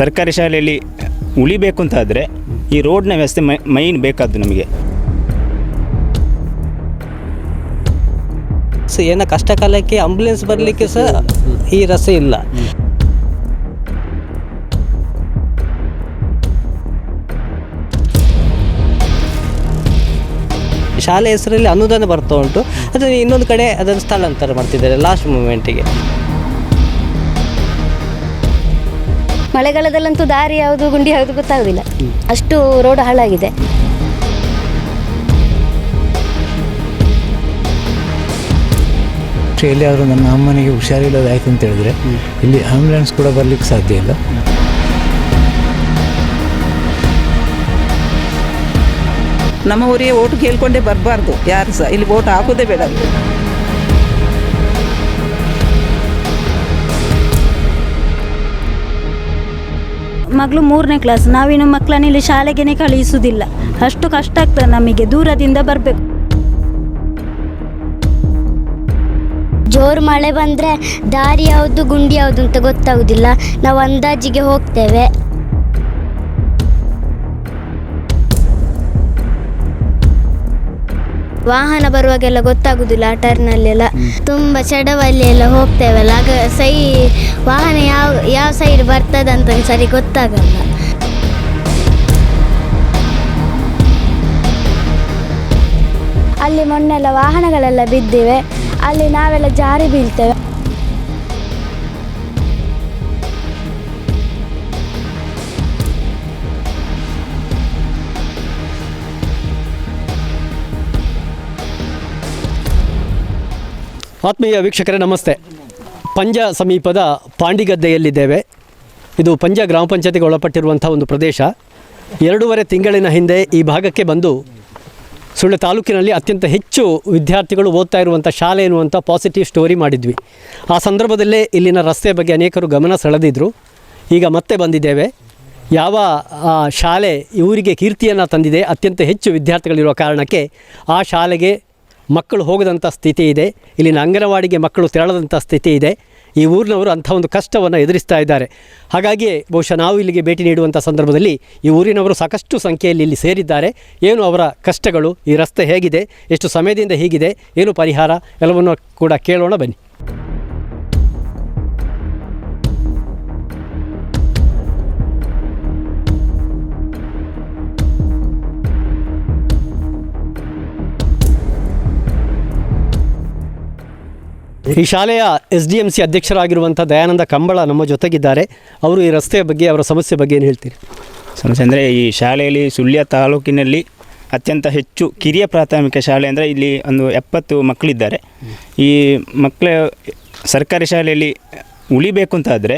ಸರ್ಕಾರಿ ಶಾಲೆಯಲ್ಲಿ ಉಳಿಬೇಕು ಅಂತ ಆದರೆ ಈ ರೋಡ್ನ ವ್ಯವಸ್ಥೆ ಮೈನ್ ಬೇಕಾದ್ದು ನಮಗೆ. ಸೊ ಏನೋ ಕಷ್ಟ ಕಾಲಕ್ಕೆ ಆಂಬುಲೆನ್ಸ್ ಬರಲಿಕ್ಕೆ ಸಹ ಈ ರಸ್ತೆ ಇಲ್ಲ. ಶಾಲೆ ಹೆಸರಲ್ಲಿ ಅನುದಾನ ಬರ್ತಾ ಉಂಟು. ಅದನ್ನು ಇನ್ನೊಂದು ಕಡೆ ಅದನ್ನು ಸ್ಥಳಾಂತರ ಮಾಡ್ತಿದ್ದಾರೆ ಲಾಸ್ಟ್ ಮೂಮೆಂಟಿಗೆ ಮಳೆಗಾಲದಲ್ಲಂತೂ ದಾರಿ ಯಾವುದು ಗುಂಡಿ ಯಾವುದು ಗೊತ್ತಾಗೋದಿಲ್ಲ. ಅಷ್ಟು ರೋಡ್ ಹಾಳಾಗಿದೆ. ಎಲ್ಲಿಯಾದರೂ ನನ್ನ ಅಮ್ಮನಿಗೆ ಹುಷಾರಿಲ್ಲದಾಯ್ತು ಅಂತ ಹೇಳಿದ್ರೆ ಇಲ್ಲಿ ಆಂಬ್ಯುಲೆನ್ಸ್ ಕೂಡ ಬರ್ಲಿಕ್ಕೆ ಸಾಧ್ಯ ಇಲ್ಲ. ನಮ್ಮ ಊರಿಗೆ ಓಟು ಕೇಳ್ಕೊಂಡೇ ಬರಬಾರ್ದು. ಯಾರು ಸಹ ಇಲ್ಲಿ ಓಟ್ ಹಾಕೋದೇ ಬೇಡ. ಮಗಳು ಮೂರನೇ ಕ್ಲಾಸ್ ನಾವಿನ್ನು ಮಕ್ಕಳನ್ನ ಇಲ್ಲಿ ಶಾಲೆಗೇನೆ ಕಳುಹಿಸುವುದಿಲ್ಲ ಅಷ್ಟು ಕಷ್ಟ ಆಗ್ತದೆ ನಮಗೆ, ದೂರದಿಂದ ಬರಬೇಕು. ಜೋರು ಮಳೆ ಬಂದರೆ ದಾರಿ ಯಾವುದು, ಗುಂಡಿ ಯಾವುದು ಅಂತ ಗೊತ್ತಾಗೋದಿಲ್ಲ. ನಾವು ಅಂದಾಜಿಗೆ ಹೋಗ್ತೇವೆ. ವಾಹನ ಬರುವಾಗೆಲ್ಲ ಗೊತ್ತಾಗುದಿಲ್ಲ ಆ ಟರ್ನಲ್ಲೆಲ್ಲ. ತುಂಬ ಚಡವಲ್ಲಿ ಎಲ್ಲ ಹೋಗ್ತೇವಲ್ಲ ಆಗ ಸೈ ವಾಹನ ಯಾವ ಯಾವ ಸೈಡ್ ಬರ್ತದಂತ ಸರಿ ಗೊತ್ತಾಗಲ್ಲ. ಅಲ್ಲಿ ಮೊನ್ನೆಲ್ಲ ವಾಹನಗಳೆಲ್ಲ ಬಿದ್ದಿವೆ ಅಲ್ಲಿ ನಾವೆಲ್ಲ ಜಾರಿ ಬೀಳ್ತೇವೆ. ಆತ್ಮೀಯ ವೀಕ್ಷಕರೇ, ನಮಸ್ತೆ. ಪಂಜ ಸಮೀಪದ ಪಾಂಡಿಗದ್ದೆಯಲ್ಲಿದ್ದೇವೆ. ಇದು ಪಂಜ ಗ್ರಾಮ ಪಂಚಾಯತಿಗೆ ಒಳಪಟ್ಟಿರುವಂಥ ಒಂದು ಪ್ರದೇಶ. ಎರಡೂವರೆ ತಿಂಗಳಿನ ಹಿಂದೆ ಈ ಭಾಗಕ್ಕೆ ಬಂದು ಸುಳ್ಳೆ ತಾಲೂಕಿನಲ್ಲಿ ಅತ್ಯಂತ ಹೆಚ್ಚು ವಿದ್ಯಾರ್ಥಿಗಳು ಓದ್ತಾ ಇರುವಂಥ ಶಾಲೆ ಎನ್ನುವಂಥ ಪಾಸಿಟಿವ್ ಸ್ಟೋರಿ ಮಾಡಿದ್ವಿ. ಆ ಸಂದರ್ಭದಲ್ಲೇ ಇಲ್ಲಿನ ರಸ್ತೆ ಬಗ್ಗೆ ಅನೇಕರು ಗಮನ ಸೆಳೆದಿದ್ದರು ಈಗ ಮತ್ತೆ ಬಂದಿದ್ದೇವೆ. ಯಾವ ಶಾಲೆ ಇವರಿಗೆ ಕೀರ್ತಿಯನ್ನು ತಂದಿದೆ, ಅತ್ಯಂತ ಹೆಚ್ಚು ವಿದ್ಯಾರ್ಥಿಗಳಿರುವ ಕಾರಣಕ್ಕೆ ಆ ಶಾಲೆಗೆ ಮಕ್ಕಳು ಹೋಗದಂಥ ಸ್ಥಿತಿ ಇದೆ. ಇಲ್ಲಿನ ಅಂಗನವಾಡಿಗೆ ಮಕ್ಕಳು ತೆರಳದಂಥ ಸ್ಥಿತಿ ಇದೆ. ಈ ಊರಿನವರು ಅಂಥ ಒಂದು ಕಷ್ಟವನ್ನು ಎದುರಿಸ್ತಾ ಇದ್ದಾರೆ. ಹಾಗಾಗಿ ಬಹುಶಃ ನಾವು ಇಲ್ಲಿಗೆ ಭೇಟಿ ನೀಡುವಂಥ ಸಂದರ್ಭದಲ್ಲಿ ಈ ಊರಿನವರು ಸಾಕಷ್ಟು ಸಂಖ್ಯೆಯಲ್ಲಿ ಇಲ್ಲಿ ಸೇರಿದ್ದಾರೆ. ಏನು ಅವರ ಕಷ್ಟಗಳು, ಈ ರಸ್ತೆ ಹೇಗಿದೆ, ಎಷ್ಟು ಸಮಯದಿಂದ ಹೀಗಿದೆ, ಏನು ಪರಿಹಾರ, ಎಲ್ಲವನ್ನು ಕೂಡ ಕೇಳೋಣ ಬನ್ನಿ. ಈ ಶಾಲೆಯ ಎಸ್ ಡಿ ಎಂ ಸಿ ಅಧ್ಯಕ್ಷರಾಗಿರುವಂಥ ದಯಾನಂದ ಕಂಬಳ ನಮ್ಮ ಜೊತೆಗಿದ್ದಾರೆ. ಅವರು ಈ ರಸ್ತೆಯ ಬಗ್ಗೆ, ಅವರ ಸಮಸ್ಯೆ ಬಗ್ಗೆ ಏನು ಹೇಳ್ತೀರಿ? ಸಮಸ್ಯೆ ಅಂದರೆ ಈ ಶಾಲೆಯಲ್ಲಿ ಸುಳ್ಯ ತಾಲೂಕಿನಲ್ಲಿ ಅತ್ಯಂತ ಹೆಚ್ಚು ಕಿರಿಯ ಪ್ರಾಥಮಿಕ ಶಾಲೆ ಅಂದರೆ ಇಲ್ಲಿ ಒಂದು ಎಪ್ಪತ್ತು ಮಕ್ಕಳಿದ್ದಾರೆ. ಈ ಮಕ್ಕಳ ಸರ್ಕಾರಿ ಶಾಲೆಯಲ್ಲಿ ಉಳಿಬೇಕು ಅಂತ ಆದರೆ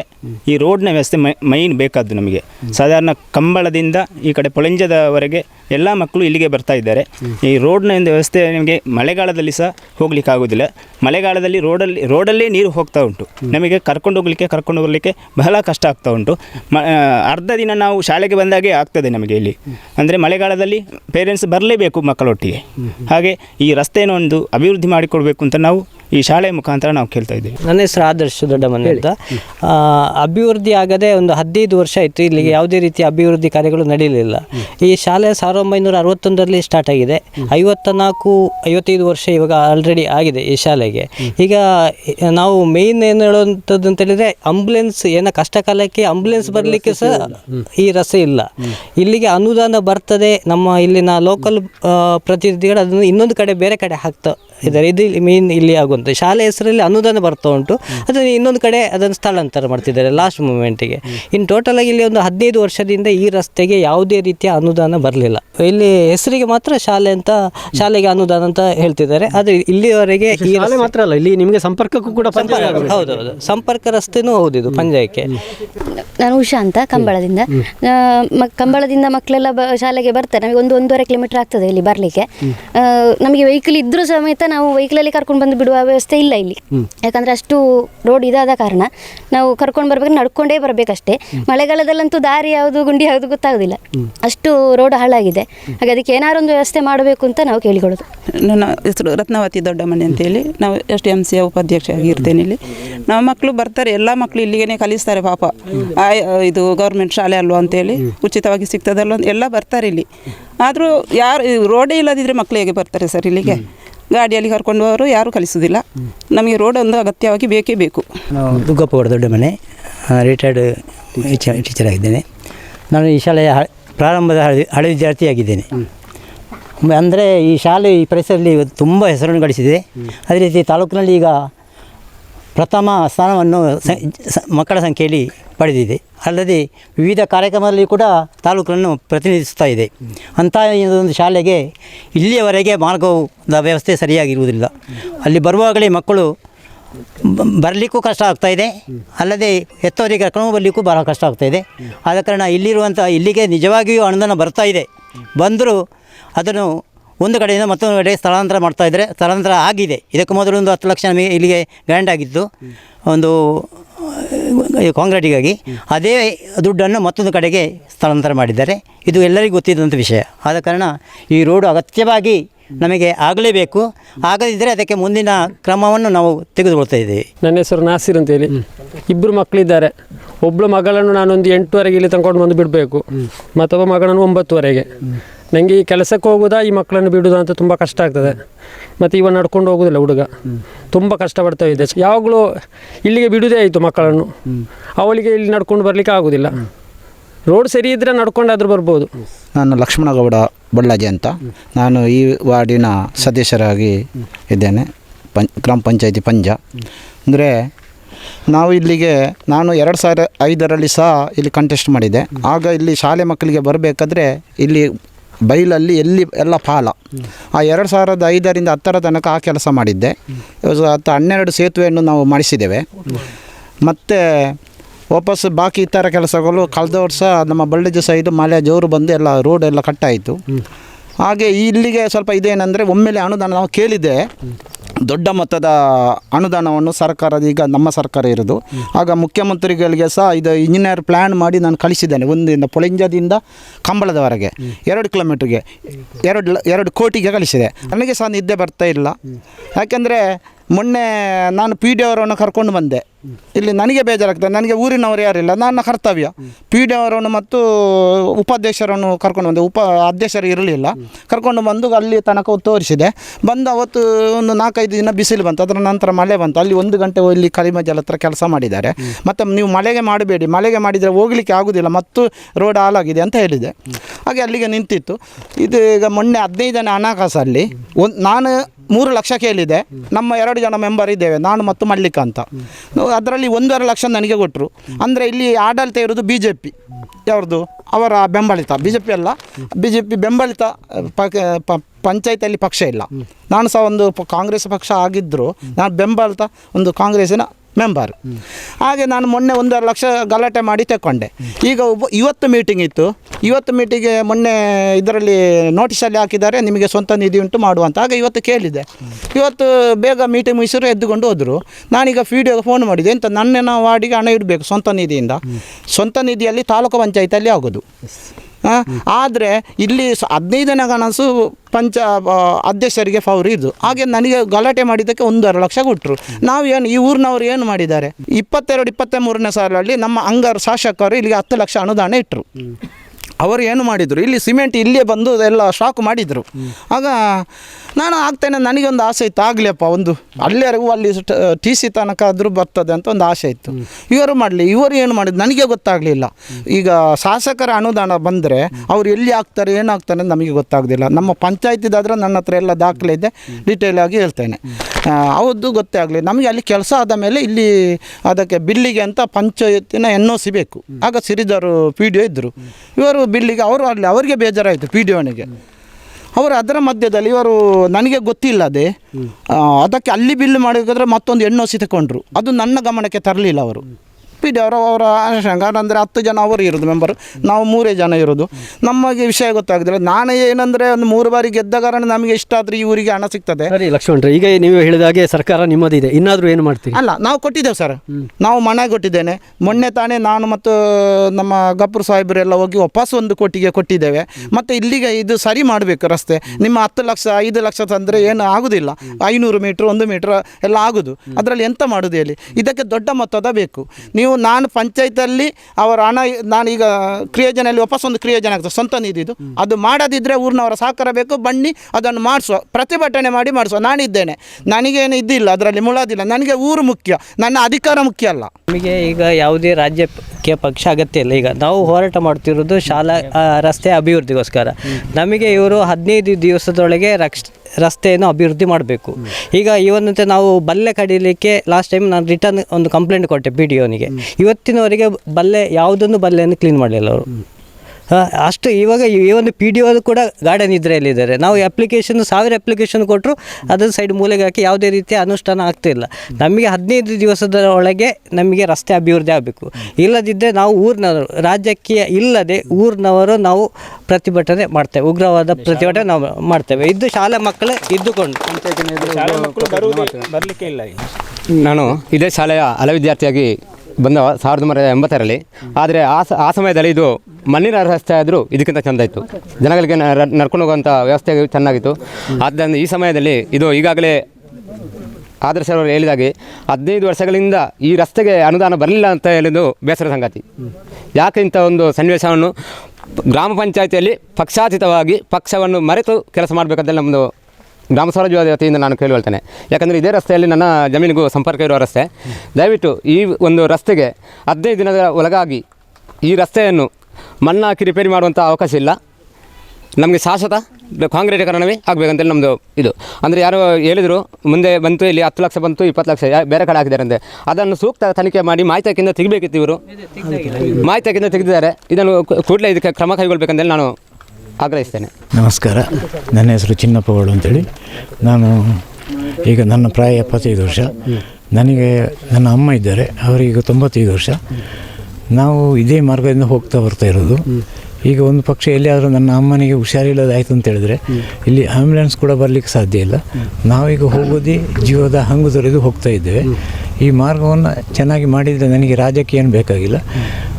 ಈ ರೋಡ್ನ ವ್ಯವಸ್ಥೆ ಮೈನ್ ಬೇಕಾದ್ದು ನಮಗೆ. ಸಾಧಾರಣ ಕಂಬಳದಿಂದ ಈ ಕಡೆ ಪೊಳಂಜದವರೆಗೆ ಎಲ್ಲ ಮಕ್ಕಳು ಇಲ್ಲಿಗೆ ಬರ್ತಾ ಇದ್ದಾರೆ. ಈ ರೋಡ್ನ ಒಂದು ವ್ಯವಸ್ಥೆ ನಿಮಗೆ ಮಳೆಗಾಲದಲ್ಲಿ ಸಹ ಹೋಗ್ಲಿಕ್ಕೆ ಆಗೋದಿಲ್ಲ. ಮಳೆಗಾಲದಲ್ಲಿ ರೋಡಲ್ಲಿ, ರೋಡಲ್ಲೇ ನೀರು ಹೋಗ್ತಾ ಉಂಟು. ನಮಗೆ ಕರ್ಕೊಂಡು ಹೋಗ್ಲಿಕ್ಕೆ ಕರ್ಕೊಂಡು ಹೋಗ್ಲಿಕ್ಕೆ ಬಹಳ ಕಷ್ಟ ಆಗ್ತಾ ಉಂಟು. ಮ ಅರ್ಧ ದಿನ ನಾವು ಶಾಲೆಗೆ ಬಂದಾಗೆ ಆಗ್ತದೆ ನಮಗೆ ಇಲ್ಲಿ. ಅಂದರೆ ಮಳೆಗಾಲದಲ್ಲಿ ಪೇರೆಂಟ್ಸ್ ಬರಲೇಬೇಕು ಮಕ್ಕಳೊಟ್ಟಿಗೆ. ಹಾಗೆ ಈ ರಸ್ತೆಯನ್ನು ಒಂದು ಅಭಿವೃದ್ಧಿ ಮಾಡಿಕೊಡಬೇಕು ಅಂತ ನಾವು ಈ ಶಾಲೆ ಮುಖಾಂತರ ನಾವು ಕೇಳ್ತಾ ಇದ್ದೀವಿ. ನನ್ನ ಹೆಸರು ಆದರ್ಶ ದೊಡ್ಡಮನೆ ಅಂತ ಆ, ಅಭಿವೃದ್ಧಿ ಆಗದೆ ಒಂದು ಹದಿನೈದು ವರ್ಷ ಆಯಿತು ಇಲ್ಲಿಗೆ ಯಾವುದೇ ರೀತಿಯ ಅಭಿವೃದ್ಧಿ ಕಾರ್ಯಗಳು ನಡೆಯಲಿಲ್ಲ ಈ ಶಾಲೆ ಸಾವಿರದ ಒಂಬೈನೂರ ಅರವತ್ತೊಂದರಲ್ಲಿ ಸ್ಟಾರ್ಟ್ ಆಗಿದೆ. ಐವತ್ತ ನಾಲ್ಕು ಐವತ್ತೈದು ವರ್ಷ ಇವಾಗ ಆಲ್ರೆಡಿ ಆಗಿದೆ ಈ ಶಾಲೆಗೆ. ಈಗ ನಾವು ಮೇಯ್ನ್ ಏನು ಹೇಳುವಂಥದ್ದು ಅಂತ ಹೇಳಿದ್ರೆ ಆಂಬುಲೆನ್ಸ್ ಏನ ಕಷ್ಟ ಕಾಲಕ್ಕೆ ಆಂಬುಲೆನ್ಸ್ ಬರಲಿಕ್ಕೆ ಸಹ ಈ ರಸ ಇಲ್ಲ. ಇಲ್ಲಿಗೆ ಅನುದಾನ ಬರ್ತದೆ ನಮ್ಮ ಇಲ್ಲಿನ ಲೋಕಲ್ ಪ್ರತಿನಿಧಿಗಳು ಅದನ್ನು ಇನ್ನೊಂದು ಕಡೆ ಬೇರೆ ಕಡೆ ಹಾಕ್ತಾ ಇದ್ದಾರೆ. ಇದು ಮೀನ್ ಇಲ್ಲಿ ಆಗುವಂಥ ಶಾಲೆ ಹೆಸರಲ್ಲಿ ಅನುದಾನ ಬರ್ತಾ ಉಂಟು. ಅದನ್ನು ಇನ್ನೊಂದು ಕಡೆ ಅದನ್ನು ಸ್ಥಳಾಂತರ ಮಾಡ್ತಿದ್ದಾರೆ ಲಾಸ್ಟ್ ಮೂಮೆಂಟಿಗೆ ಇನ್ನು ಟೋಟಲ್ ಆಗಿ ಇಲ್ಲಿ ಒಂದು ಹದಿನೈದು ವರ್ಷದಿಂದ ಈ ರಸ್ತೆಗೆ ಯಾವುದೇ ರೀತಿಯ ಅನುದಾನ ಬರಲಿಲ್ಲ. ಇಲ್ಲಿ ಹೆಸರಿಗೆ ಮಾತ್ರ ಶಾಲೆ ಅಂತ ಶಾಲೆಗೆ ಅನುದಾನ ಅಂತ ಹೇಳ್ತಿದ್ದಾರೆ. ಆದರೆ ಇಲ್ಲಿವರೆಗೆ ಈ ಶಾಲೆ ಮಾತ್ರ ಅಲ್ಲ ಇಲ್ಲಿ ನಿಮಗೆ ಸಂಪರ್ಕಕ್ಕೂ ಕೂಡ ಹೌದೌದು. ಸಂಪರ್ಕ ರಸ್ತೆನೂ ಹೌದು ಇದು ಪಂಜಾಯಕ್ಕೆ ನಾನು ಉಷಾ ಅಂತ ಕಂಬಳದಿಂದ. ಮ- ಕಂಬಳದಿಂದ ಮಕ್ಕಳೆಲ್ಲ ಬ ಶಾಲೆಗೆ ಬರ್ತಾರೆ. ನಮಗೆ ಒಂದು ಒಂದೂವರೆ ಕಿಲೋಮೀಟರ್ ಆಗ್ತದೆ ಇಲ್ಲಿ ಬರಲಿಕ್ಕೆ. ನಮಗೆ ವೆಹಿಕಲ್ ಇದ್ರೂ ಸಮೇತ ನಾವು ವೆಹಿಕಲಲ್ಲಿ ಕರ್ಕೊಂಡು ಬಂದು ಬಿಡುವ ವ್ಯವಸ್ಥೆ ಇಲ್ಲ ಇಲ್ಲಿ. ಯಾಕಂದರೆ ಅಷ್ಟು ರೋಡ್ ಇದಾದ ಕಾರಣ ನಾವು ಕರ್ಕೊಂಡು ಬರ್ಬೇಕು ನಡ್ಕೊಂಡೇ ಬರಬೇಕಷ್ಟೇ. ಮಳೆಗಾಲದಲ್ಲಂತೂ ದಾರಿ ಯಾವುದು ಗುಂಡಿ ಯಾವುದು ಗೊತ್ತಾಗೋದಿಲ್ಲ. ಅಷ್ಟು ರೋಡ್ ಹಾಳಾಗಿದೆ. ಹಾಗೆ ಅದಕ್ಕೆ ಏನಾರೊಂದು ಒಂದು ವ್ಯವಸ್ಥೆ ಮಾಡಬೇಕು ಅಂತ ನಾವು ಕೇಳಿಕೊಳ್ಳೋದು. ನನ್ನ ಹೆಸರು ರತ್ನಾವತಿ ದೊಡ್ಡಮನೆ ಅಂತೇಳಿ ನಾವು ಎಸ್ ಟಿ ಎಂ ಸಿಯ ಉಪಾಧ್ಯಕ್ಷ ಆಗಿರ್ತೇನೆ ಇಲ್ಲಿ. ನಮ್ಮ ಮಕ್ಕಳು ಬರ್ತಾರೆ ಎಲ್ಲ ಮಕ್ಕಳು ಇಲ್ಲಿಗೇನೆ ಕಲಿಸ್ತಾರೆ ಪಾಪ. ಆಯ್ ಇದು ಗೌರ್ಮೆಂಟ್ ಶಾಲೆ ಅಲ್ವಾ ಅಂತೇಳಿ ಉಚಿತವಾಗಿ ಸಿಗ್ತದಲ್ವ ಎಲ್ಲ ಬರ್ತಾರೆ ಇಲ್ಲಿ. ಆದರೂ ಯಾರು ರೋಡೇ ಇಲ್ಲದಿದ್ದರೆ ಮಕ್ಕಳು ಹೇಗೆ ಬರ್ತಾರೆ ಸರ್ ಇಲ್ಲಿಗೆ? ಗಾಡಿಯಲ್ಲಿ ಕರ್ಕೊಂಡು ಹೋಗೋರು ಯಾರೂ ಕಲಿಸೋದಿಲ್ಲ. ನಮಗೆ ರೋಡ್ ಒಂದು ಅಗತ್ಯವಾಗಿ ಬೇಕೇ ಬೇಕು. ನಾನು ದುಗ್ಗಪ್ಪಗೌಡ ದೊಡ್ಡ ಮನೆ ರಿಟೈರ್ಡ್ ಟೀಚರ್ ಆಗಿದ್ದೇನೆ. ನಾನು ಈ ಶಾಲೆಯ ಪ್ರಾರಂಭದ ಹಳೆ ಹಳೆ ವಿದ್ಯಾರ್ಥಿಯಾಗಿದ್ದೇನೆ. ಅಂದರೆ ಈ ಶಾಲೆ, ಈ ಪರಿಸರದಲ್ಲಿ ತುಂಬ ಹೆಸರನ್ನು ಗಳಿಸಿದೆ. ಅದೇ ರೀತಿ ತಾಲೂಕಿನಲ್ಲಿ ಈಗ ಪ್ರಥಮ ಸ್ಥಾನವನ್ನು ಮಕ್ಕಳ ಸಂಖ್ಯೆಯಲ್ಲಿ ಪಡೆದಿದೆ. ಅಲ್ಲದೆ ವಿವಿಧ ಕಾರ್ಯಕ್ರಮದಲ್ಲಿ ಕೂಡ ತಾಲೂಕನ್ನು ಪ್ರತಿನಿಧಿಸ್ತಾ ಇದೆ. ಅಂಥ ಒಂದು ಶಾಲೆಗೆ ಇಲ್ಲಿಯವರೆಗೆ ಮಾರ್ಗದ ವ್ಯವಸ್ಥೆ ಸರಿಯಾಗಿರುವುದಿಲ್ಲ. ಅಲ್ಲಿ ಬರುವಾಗಲೇ ಮಕ್ಕಳು ಬರಲಿಕ್ಕೂ ಕಷ್ಟ ಆಗ್ತಾ ಇದೆ. ಅಲ್ಲದೆ ಹೆತ್ತವರಿಗೆ ಕರ್ಕೊಂಡು ಬರಲಿಕ್ಕೂ ಬಹಳ ಕಷ್ಟ ಆಗ್ತಾ ಇದೆ. ಆದ ಕಾರಣ ಇಲ್ಲಿರುವಂಥ, ಇಲ್ಲಿಗೆ ನಿಜವಾಗಿಯೂ ಅನುದಾನ ಬರ್ತಾ ಇದೆ. ಬಂದರೂ ಅದನ್ನು ಒಂದು ಕಡೆಯಿಂದ ಮತ್ತೊಂದು ಕಡೆ ಸ್ಥಳಾಂತರ ಮಾಡ್ತಾ ಇದ್ದರೆ ಸ್ಥಳಾಂತರ ಆಗಿದೆ. ಇದಕ್ಕೆ ಮೊದಲು ಒಂದು ಹತ್ತು ಲಕ್ಷ ನಮಗೆ ಇಲ್ಲಿಗೆ ಗ್ರ್ಯಾಂಡ್ ಆಗಿತ್ತು. ಒಂದು ಕಾಂಕ್ರೀಟಿಗಾಗಿ. ಅದೇ ದುಡ್ಡನ್ನು ಮತ್ತೊಂದು ಕಡೆಗೆ ಸ್ಥಳಾಂತರ ಮಾಡಿದ್ದಾರೆ. ಇದು ಎಲ್ಲರಿಗೂ ಗೊತ್ತಿದ್ದಂಥ ವಿಷಯ. ಆದ ಕಾರಣ ಈ ರೋಡು ಅಗತ್ಯವಾಗಿ ನಮಗೆ ಆಗಲೇಬೇಕು. ಆಗದಿದ್ದರೆ ಅದಕ್ಕೆ ಮುಂದಿನ ಕ್ರಮವನ್ನು ನಾವು ತೆಗೆದುಕೊಳ್ತಾ ಇದ್ದೀವಿ. ನನ್ನ ಹೆಸರು ನಾಸಿರ್ ಅಂತೇಳಿ ಇಬ್ಬರು ಮಕ್ಕಳಿದ್ದಾರೆ. ಒಬ್ಬಳು ಮಗಳನ್ನು ನಾನೊಂದು ಎಂಟುವರೆಗೆ ಇಲ್ಲಿ ತಗೊಂಡು ಬಂದು ಬಿಡಬೇಕು. ಮತ್ತೊಬ್ಬ ಮಗಳನ್ನು ಒಂಬತ್ತುವರೆಗೆ. ನನಗೆ ಈ ಕೆಲಸಕ್ಕೆ ಹೋಗೋದಾ ಈ ಮಕ್ಕಳನ್ನು ಬಿಡೋದಾ ಅಂತ ತುಂಬ ಕಷ್ಟ ಆಗ್ತದೆ. ಮತ್ತು ಇವ ನಡ್ಕೊಂಡು ಹೋಗೋದಿಲ್ಲ ಹುಡುಗ. ತುಂಬ ಕಷ್ಟಪಡ್ತಾ ಇದೆ. ಯಾವಾಗಲೂ ಇಲ್ಲಿಗೆ ಬಿಡುವುದೇ ಆಯಿತು ಮಕ್ಕಳನ್ನು. ಅವಳಿಗೆ ಇಲ್ಲಿ ನಡ್ಕೊಂಡು ಬರಲಿಕ್ಕೆ ಆಗೋದಿಲ್ಲ. ರೋಡ್ ಸರಿ ಇದ್ದರೆ ನಡ್ಕೊಂಡಾದ್ರೂ ಬರ್ಬೋದು. ನಾನು ಲಕ್ಷ್ಮಣಗೌಡ ಬಳ್ಳಾಜಿ ಅಂತ. ನಾನು ಈ ವಾರ್ಡಿನ ಸದಸ್ಯರಾಗಿ ಇದ್ದೇನೆ. ಪಂ ಗ್ರಾಮ ಪಂಚಾಯತಿ ಪಂಜ. ಅಂದರೆ ನಾವು ಇಲ್ಲಿಗೆ ನಾನು ಎರಡು ಸಾವಿರ ಐದರಲ್ಲಿ ಸಹ ಇಲ್ಲಿ ಕಂಟೆಸ್ಟ್ ಮಾಡಿದೆ ಆಗ ಇಲ್ಲಿ ಶಾಲೆ ಮಕ್ಕಳಿಗೆ ಬರಬೇಕಾದ್ರೆ ಇಲ್ಲಿ ಬೈಲಲ್ಲಿ ಎಲ್ಲಿ ಎಲ್ಲ ಪಾಲ. ಆ ಎರಡು ಸಾವಿರದ ಐದರಿಂದ ಹತ್ತರ ತನಕ ಆ ಕೆಲಸ ಮಾಡಿದ್ದೆ. ಹತ್ತು ಹನ್ನೆರಡು ಸೇತುವೆಯನ್ನು ನಾವು ಮಾಡಿಸಿದ್ದೇವೆ. ಮತ್ತು ವಾಪಸ್ ಬಾಕಿ ಇತರ ಕೆಲಸಗಳು ಕಳೆದ ವರ್ಷ ನಮ್ಮ ಬಳ್ಳಜಿ ಸೈಡು ಮಳೆ ಜೋರು ಬಂದು ಎಲ್ಲ ರೋಡ್ ಎಲ್ಲ ಕಟ್ಟಾಯಿತು. ಹಾಗೆ ಇಲ್ಲಿಗೆ ಸ್ವಲ್ಪ ಇದೇನೆಂದರೆ ಒಮ್ಮೆಲೆ ಅನುದಾನ ನಾವು ಕೇಳಿದ್ದೆ. ದೊಡ್ಡ ಮೊತ್ತದ ಅನುದಾನವನ್ನು ಸರ್ಕಾರದ ಈಗ ನಮ್ಮ ಸರ್ಕಾರ ಇರೋದು. ಆಗ ಮುಖ್ಯಮಂತ್ರಿಗಳಿಗೆ ಸಹ ಇದು ಇಂಜಿನಿಯರ್ ಪ್ಲ್ಯಾನ್ ಮಾಡಿ ನಾನು ಕಳಿಸಿದ್ದೇನೆ. ಒಂದಿಂದ ಪೊಳಿಂಜಾದಿಂದ ಕಂಬಳದವರೆಗೆ. ಎರಡು ಕಿಲೋಮೀಟ್ರಿಗೆ ಎರಡು ಎರಡು ಕೋಟಿಗೆ ಕಳಿಸಿದೆ. ನನಗೆ ಸಹ ನಿದ್ದೆ ಬರ್ತಾ ಇಲ್ಲ. ಯಾಕೆಂದರೆ ಮೊನ್ನೆ ನಾನು ಪಿ ಡಿ ಅವರನ್ನು ಕರ್ಕೊಂಡು ಬಂದೆ. ಇಲ್ಲಿ ನನಗೆ ಬೇಜಾರಾಗ್ತದೆ, ನನಗೆ ಊರಿನವರು ಯಾರಿಲ್ಲ ನನ್ನ ಕರ್ತವ್ಯ. ಪಿ ಡಿ ಅವರನ್ನು ಮತ್ತು ಉಪಾಧ್ಯಕ್ಷರನ್ನು ಕರ್ಕೊಂಡು ಬಂದೆ. ಉಪ ಅಧ್ಯಕ್ಷರು ಇರಲಿಲ್ಲ. ಕರ್ಕೊಂಡು ಬಂದು ಅಲ್ಲಿ ತನಕ ತೋರಿಸಿದೆ. ಬಂದು ಅವತ್ತು ಒಂದು ನಾಲ್ಕೈದು ದಿನ ಬಿಸಿಲು ಬಂತು. ಅದರ ನಂತರ ಮಳೆ ಬಂತು. ಅಲ್ಲಿ ಒಂದು ಗಂಟೆ ಇಲ್ಲಿ ಕರಿಮಜಲ್ ಹತ್ರ ಕೆಲಸ ಮಾಡಿದ್ದಾರೆ. ಮತ್ತು ನೀವು ಮಳೆಗೆ ಮಾಡಬೇಡಿ. ಮಳೆಗೆ ಮಾಡಿದರೆ ಹೋಗಲಿಕ್ಕೆ ಆಗೋದಿಲ್ಲ. ಮತ್ತು ರೋಡ್ ಹಾಳಾಗಿದೆ ಅಂತ ಹೇಳಿದೆ. ಹಾಗೆ ಅಲ್ಲಿಗೆ ನಿಂತಿತ್ತು. ಇದು ಈಗ ಮೊನ್ನೆ ಹದಿನೈದನೇ ಹಣಕಾಸಲ್ಲಿ ಒಂದು ನಾನು ಮೂರು ಲಕ್ಷ ಕೇಳಿದೆ. ನಮ್ಮ ಎರಡು ಜನ ಮೆಂಬರ್ ಇದ್ದೇವೆ. ನಾನು ಮತ್ತು ಮಲ್ಲಿಕ ಅಂತ. ಅದರಲ್ಲಿ ಒಂದೂವರೆ ಲಕ್ಷ ನನಗೆ ಕೊಟ್ಟರು ಅಂದರೆ ಇಲ್ಲಿ ಆಡಳಿತ ಇರೋದು ಬಿ ಜೆ ಪಿ ಯಾವ್ದು ಅವರ ಬೆಂಬಲಿತ. ಬಿ ಜೆ ಪಿ ಅಲ್ಲ. ಬಿ ಜೆ ಪಿ ಬೆಂಬಲಿತ ಪ- ಪ- ಪಂಚಾಯತಿಯಲ್ಲಿ ಪಕ್ಷ ಇಲ್ಲ. ನಾನು ಸಹ ಒಂದು ಕಾಂಗ್ರೆಸ್ ಪಕ್ಷ ಆಗಿದ್ದರೂ ನಾನು ಬೆಂಬಲಿತ ಒಂದು ಕಾಂಗ್ರೆಸ್ಸಿನ ಮೆಂಬರ್ ಹಾಗೆ ನಾನು ಮೊನ್ನೆ ಒಂದೂವರೆ ಲಕ್ಷ ಗಲಾಟೆ ಮಾಡಿ ತಗೊಂಡೆ ಈಗ ಒಬ್ಬ ಇವತ್ತು ಮೀಟಿಂಗ್ ಇತ್ತು. ಇವತ್ತು ಮೀಟಿಂಗ್ಗೆ ಮೊನ್ನೆ ಇದರಲ್ಲಿ ನೋಟಿಸಲ್ಲಿ ಹಾಕಿದ್ದಾರೆ, ನಿಮಗೆ ಸ್ವಂತ ನಿಧಿ ಉಂಟು ಮಾಡುವಂತ. ಆಗ ಇವತ್ತು ಕೇಳಿದೆ. ಇವತ್ತು ಬೇಗ ಮೀಟಿಂಗ್ ಮುಗಿಸಿದ್ರು ಎದ್ದುಕೊಂಡು ಹೋದರು. ನಾನೀಗ ಫೀಡಿಯೋಗೆ ಫೋನ್ ಮಾಡಿದೆ. ಎಂತ ನನ್ನ ವಾರ್ಡಿಗೆ ಹಣ ಇಡಬೇಕು ಸ್ವಂತ ನಿಧಿಯಿಂದ. ಸ್ವಂತ ನಿಧಿಯಲ್ಲಿ ತಾಲೂಕು ಪಂಚಾಯತಲ್ಲಿ ಆಗೋದು. ಆದರೆ ಇಲ್ಲಿ ಹದಿನೈದನೇ ಕನಸು ಪಂಚ ಅಧ್ಯಕ್ಷರಿಗೆ ಫೌರ್ ಇದು ಹಾಗೆ ನನಗೆ ಗಲಾಟೆ ಮಾಡಿದ್ದಕ್ಕೆ ಒಂದೂವರೆ ಲಕ್ಷ ಕೊಟ್ಟರು ನಾವು ಏನು, ಈ ಊರಿನವ್ರು ಏನು ಮಾಡಿದ್ದಾರೆ? ಇಪ್ಪತ್ತೆರಡು ಇಪ್ಪತ್ತ ಮೂರನೇ ಸಾಲಲ್ಲಿ ನಮ್ಮ ಅಂಗಾರು ಶಾಸಕರು ಇಲ್ಲಿಗೆ ಹತ್ತು ಲಕ್ಷ ಅನುದಾನ ಇಟ್ಟರು ಅವರು ಏನು ಮಾಡಿದರು? ಇಲ್ಲಿ ಸಿಮೆಂಟ್ ಇಲ್ಲಿಯೇ ಬಂದು ಎಲ್ಲ ಶಾಕ್ ಮಾಡಿದರು. ಆಗ ನಾನು ಆಗ್ತೇನೆ ನನಗೆ ಒಂದು ಆಸೆ ಇತ್ತು. ಆಗಲಿಯಪ್ಪ, ಒಂದು ಅಲ್ಲಿವರೆಗೂ ಅಲ್ಲಿ ಟಿ ಸಿ ತನಕ ಆದರೂ ಬರ್ತದೆ ಅಂತ ಒಂದು ಆಸೆ ಇತ್ತು. ಇವರು ಮಾಡಲಿ, ಇವರು ಏನು ಮಾಡಿದ್ರು? ನನಗೆ ಗೊತ್ತಾಗಲಿಲ್ಲ. ಈಗ ಶಾಸಕರ ಅನುದಾನ ಬಂದರೆ ಅವ್ರು ಎಲ್ಲಿ ಆಗ್ತಾರೆ ಏನಾಗ್ತಾರೆ ನಮಗೆ ಗೊತ್ತಾಗೋದಿಲ್ಲ. ನಮ್ಮ ಪಂಚಾಯತಿದಾದ್ರೆ ನನ್ನ ಹತ್ರ ಎಲ್ಲ ದಾಖಲೆ ಇದೆ ಡೀಟೇಲ್ ಆಗಿ ಹೇಳ್ತೇನೆ. ಹೌದು ಗೊತ್ತೇ ಆಗಲಿ. ನಮಗೆ ಅಲ್ಲಿ ಕೆಲಸ ಆದ ಮೇಲೆ ಇಲ್ಲಿ ಅದಕ್ಕೆ ಬಿಲ್ಲಿಗೆ ಅಂತ ಪಂಚಾಯತಿನ ಎನ್ ಒ ಸಿ ಬೇಕು. ಆಗ ಸಿರಿದರು ಪಿ ಡಿ ಒ ಇದ್ದರು ಇವರು ಬಿಲ್ಲಿಗೆ ಅವರು ಅಲ್ಲಿ ಅವರಿಗೆ ಬೇಜಾರಾಯಿತು ಪಿ ಡಿ ಒನಿಗೆ ಅವರು ಅದರ ಮಧ್ಯದಲ್ಲಿ ಇವರು ನನಗೆ ಗೊತ್ತಿಲ್ಲದೆ ಅದೇ ಅದಕ್ಕೆ ಅಲ್ಲಿ ಬಿಲ್ ಮಾಡಬೇಕಾದ್ರೆ ಮತ್ತೊಂದು ಎಣ್ಣೆ ಸಿ ತಗೊಂಡ್ರು ಅದು ನನ್ನ ಗಮನಕ್ಕೆ ತರಲಿಲ್ಲ ಅವರು. ಪಿ ಡಿ ಅವರು ಅವರ ಶಂಕರ್ ಅಂದರೆ ಹತ್ತು ಜನ ಅವರು ಇರೋದು ಮೆಂಬರ್ ನಾವು ಮೂರೇ ಜನ ಇರೋದು. ನಮಗೆ ವಿಷಯ ಗೊತ್ತಾಗೋದಿಲ್ಲ. ನಾನು ಏನಂದರೆ ಒಂದು ಮೂರು ಬಾರಿ ಗೆದ್ದ ಕಾರಣ ನಮಗೆ ಇಷ್ಟ ಆದರೆ ಈ ಊರಿಗೆ ಹಣ ಸಿಗ್ತದೆ. ಸರಿ ಲಕ್ಷ್ಮಣ್ರೆ ಈಗ ನೀವು ಹೇಳಿದ ಹಾಗೆ ಸರ್ಕಾರ ನಿಮ್ಮದಿದೆ ಇನ್ನಾದರೂ ಏನು ಮಾಡ್ತೀರಿ? ಅಲ್ಲ ನಾವು ಕೊಟ್ಟಿದ್ದೇವೆ ಸರ್. ನಾವು ಮನೆ ಕೊಟ್ಟಿದ್ದೇನೆ. ಮೊನ್ನೆ ತಾನೇ ನಾನು ಮತ್ತು ನಮ್ಮ ಗಬ್ರು ಸಾಹೇಬರೆಲ್ಲ ಹೋಗಿ ವಾಪಸ್ ಒಂದು ಕೋಟಿಗೆ ಕೊಟ್ಟಿದ್ದೇವೆ. ಮತ್ತು ಇಲ್ಲಿಗೆ ಇದು ಸರಿ ಮಾಡಬೇಕು ರಸ್ತೆ. ನಿಮ್ಮ ಹತ್ತು ಲಕ್ಷ ಐದು ಲಕ್ಷ ತಂದರೆ ಏನು ಆಗುದಿಲ್ಲ. ಐನೂರು ಮೀಟ್ರ್ ಒಂದು ಮೀಟ್ರ್ ಎಲ್ಲ ಆಗುದು. ಅದರಲ್ಲಿ ಎಂತ ಮಾಡೋದು ಹೇಳಿ? ಇದಕ್ಕೆ ದೊಡ್ಡ ಮೊತ್ತದ ಬೇಕು. ನೀವು ನಾನು ಪಂಚಾಯತಲ್ಲಿ ಅವರ ಹಣ ಈಗ ಕ್ರಿಯೋಜನೆಯಲ್ಲಿ ವಾಪಸ್ ಒಂದು ಕ್ರಿಯೋಜನೆ ಆಗ್ತದೆ ಸ್ವಂತ ನಿಧಿದು. ಅದು ಮಾಡದಿದ್ದರೆ ಊರಿನವರ ಸಹಕಾರ ಬೇಕು ಬನ್ನಿ ಅದನ್ನು ಮಾಡಿಸುವ ಪ್ರತಿಭಟನೆ ಮಾಡಿ ಮಾಡಿಸುವ. ನಾನಿದ್ದೇನೆ. ನನಗೇನು ಇದ್ದಿಲ್ಲ ಅದರಲ್ಲಿ ಮುಳಾದಿಲ್ಲ. ನನಗೆ ಊರು ಮುಖ್ಯ ನನ್ನ ಅಧಿಕಾರ ಮುಖ್ಯ ಅಲ್ಲ. ನಮಗೆ ಈಗ ಯಾವುದೇ ರಾಜ್ಯಕ್ಕೆ ಪಕ್ಷ ಅಗತ್ಯ ಇಲ್ಲ. ಈಗ ನಾವು ಹೋರಾಟ ಮಾಡ್ತಿರೋದು ಶಾಲಾ ರಸ್ತೆ ಅಭಿವೃದ್ಧಿಗೋಸ್ಕರ. ನಮಗೆ ಇವರು ಹದಿನೈದು ದಿವಸದೊಳಗೆ ರಕ್ಷ ರಸ್ತೆಯನ್ನು ಅಭಿವೃದ್ಧಿ ಮಾಡಬೇಕು. ಈಗ ಇವನಂತೆ ನಾವು ಬಲ್ಲೆ ಕಡಿಲಿಕ್ಕೆ ಲಾಸ್ಟ್ ಟೈಮ್ ನಾನು ರಿಟರ್ನ್ ಒಂದು ಕಂಪ್ಲೇಂಟ್ ಕೊಟ್ಟೆ ಪಿ ಡಿ ಒನಿಗೆ ಇವತ್ತಿನವರೆಗೆ ಬಲ್ಲೆ ಯಾವುದನ್ನು ಬಲ್ಲೆಯನ್ನು ಕ್ಲೀನ್ ಮಾಡಲಿಲ್ಲ ಅವರು. ಅಷ್ಟು ಇವಾಗ ಈ ಒಂದು ಪಿ ಡಿ ಒ ಕೂಡ ಗಾರ್ಡನ್ ಇದ್ರಲ್ಲಿದ್ದಾರೆ ನಾವು ಅಪ್ಲಿಕೇಶನ್ ಸಾವಿರ ಅಪ್ಲಿಕೇಶನ್ ಕೊಟ್ಟರು ಅದನ್ನು ಸೈಡ್ ಮೂಲೆಗೆ ಹಾಕಿ ಯಾವುದೇ ರೀತಿಯ ಅನುಷ್ಠಾನ ಆಗ್ತಿಲ್ಲ ನಮಗೆ ಹದಿನೈದು ದಿವಸದ ಒಳಗೆ ನಮಗೆ ರಸ್ತೆ ಅಭಿವೃದ್ಧಿ ಆಗಬೇಕು. ಇಲ್ಲದಿದ್ದರೆ ನಾವು ಊರಿನವರು ರಾಜ್ಯಕ್ಕೆ ಇಲ್ಲದೆ ಊರಿನವರು ನಾವು ಪ್ರತಿಭಟನೆ ಮಾಡ್ತೇವೆ. ಉಗ್ರವಾದ ಪ್ರತಿಭಟನೆ ನಾವು ಮಾಡ್ತೇವೆ. ಇದ್ದು ಶಾಲೆ ಮಕ್ಕಳೇ ಇದ್ದುಕೊಂಡು. ಶಾಲೆ ಮಕ್ಕಳು ಬರುವುದೇ ಬರಲಿಕ್ಕೆ ಇಲ್ಲ ನಾನು ಇದೇ ಶಾಲೆಯ ಹಲ ವಿದ್ಯಾರ್ಥಿಯಾಗಿ ಬಂದವ ಸಾವಿರದ ಒಂಬೈನೂರ ಎಂಬತ್ತರಲ್ಲಿ. ಆದರೆ ಆ ಸ, ಆ ಸಮಯದಲ್ಲಿ ಇದು ಮಣ್ಣಿನ ರಸ್ತೆ ಆದರೂ ಇದಕ್ಕಿಂತ ಚೆಂದ ಇತ್ತು ಜನಗಳಿಗೆ ನಡ್ಕೊಂಡು ಹೋಗುವಂಥ ವ್ಯವಸ್ಥೆ ಚೆನ್ನಾಗಿತ್ತು. ಆದ್ದರಿಂದ ಈ ಸಮಯದಲ್ಲಿ ಇದು ಈಗಾಗಲೇ ಆದರ್ಶ ಅವರು ಹೇಳಿದಾಗೆ ಹದಿನೈದು ವರ್ಷಗಳಿಂದ ಈ ರಸ್ತೆಗೆ ಅನುದಾನ ಬರಲಿಲ್ಲ ಅಂತ ಹೇಳಿದ್ದು ಬೇಸರ ಸಂಗತಿ. ಯಾಕೆ ಇಂಥ ಒಂದು ಸನ್ನಿವೇಶವನ್ನು ಗ್ರಾಮ ಪಂಚಾಯಿತಿಯಲ್ಲಿ ಪಕ್ಷಾತೀತವಾಗಿ ಪಕ್ಷವನ್ನು ಮರೆತು ಕೆಲಸ ಮಾಡಬೇಕಂತ ನಮ್ಮದು ಗ್ರಾಮ ಸ್ವರಾಜ್ಯ ವತಿಯಿಂದ ನಾನು ಕೇಳಿಕೊಳ್ತೇನೆ ಯಾಕಂದರೆ ಇದೇ ರಸ್ತೆಯಲ್ಲಿ ನನ್ನ ಜಮೀನಿಗೂ ಸಂಪರ್ಕ ಇರುವ ರಸ್ತೆ. ದಯವಿಟ್ಟು ಈ ಒಂದು ರಸ್ತೆಗೆ ಹದಿನೈದು ದಿನದ ಒಳಗಾಗಿ ಈ ರಸ್ತೆಯನ್ನು ಮಣ್ಣಾಕಿ ರಿಪೇರಿ ಮಾಡುವಂಥ ಅವಕಾಶ ಇಲ್ಲ. ನಮಗೆ ಶಾಶ್ವತ ಕಾಂಕ್ರೀಟೀಕರಣವೇ ಆಗಬೇಕಂತೇಳಿ ನಮ್ಮದು ಇದು. ಅಂದರೆ ಯಾರು ಹೇಳಿದರು ಮುಂದೆ ಬಂತು ಇಲ್ಲಿ ಹತ್ತು ಲಕ್ಷ ಬಂತು ಇಪ್ಪತ್ತು ಲಕ್ಷ ಬೇರೆ ಕಡೆ ಹಾಕಿದ್ದಾರೆ ಅಂತೆ. ಅದನ್ನು ಸೂಕ್ತ ತನಿಖೆ ಮಾಡಿ ಮಾಹಿತಿಯಿಂದ ತೆಗಿಬೇಕಿತ್ತು ಇವರು. ಮಾಹಿತಿಯಿಂದ ತೆಗೆದಿದ್ದಾರೆ. ಇದನ್ನು ಕೂಡಲೇ ಇದಕ್ಕೆ ಕ್ರಮ ಕೈಗೊಳ್ಳಬೇಕಂತೇಳಿ ನಾನು ಆಗ್ರಹಿಸ್ತೇನೆ. ನಮಸ್ಕಾರ. ನನ್ನ ಹೆಸರು ಚಿನ್ನಪ್ಪಗಳು ಅಂತೇಳಿ. ನಾನು ಈಗ ನನ್ನ ಪ್ರಾಯ ಎಪ್ಪತ್ತೈದು ವರ್ಷ. ನನಗೆ ನನ್ನ ಅಮ್ಮ ಇದ್ದಾರೆ. ಅವರೀಗ ತೊಂಬತ್ತೈದು ವರ್ಷ. ನಾವು ಇದೇ ಮಾರ್ಗದಿಂದ ಹೋಗ್ತಾ ಬರ್ತಾ ಇರೋದು. ಈಗ ಒಂದು ಪಕ್ಷ ಎಲ್ಲಿಯಾದರೂ ನನ್ನ ಅಮ್ಮನಿಗೆ ಹುಷಾರಿಲ್ಲದಾಯಿತು ಅಂತ ಹೇಳಿದ್ರೆ ಇಲ್ಲಿ ಆ್ಯಂಬುಲೆನ್ಸ್ ಕೂಡ ಬರಲಿಕ್ಕೆ ಸಾಧ್ಯ ಇಲ್ಲ. ನಾವೀಗ ಹೋಗೋದೇ ಜೀವದ ಹಂಗು ತೊರೆದು ಹೋಗ್ತಾ ಇದ್ದೇವೆ. ಈ ಮಾರ್ಗವನ್ನು ಚೆನ್ನಾಗಿ ಮಾಡಿದರೆ ನನಗೆ ರಾಜಕೀಯ ಏನು ಬೇಕಾಗಿಲ್ಲ.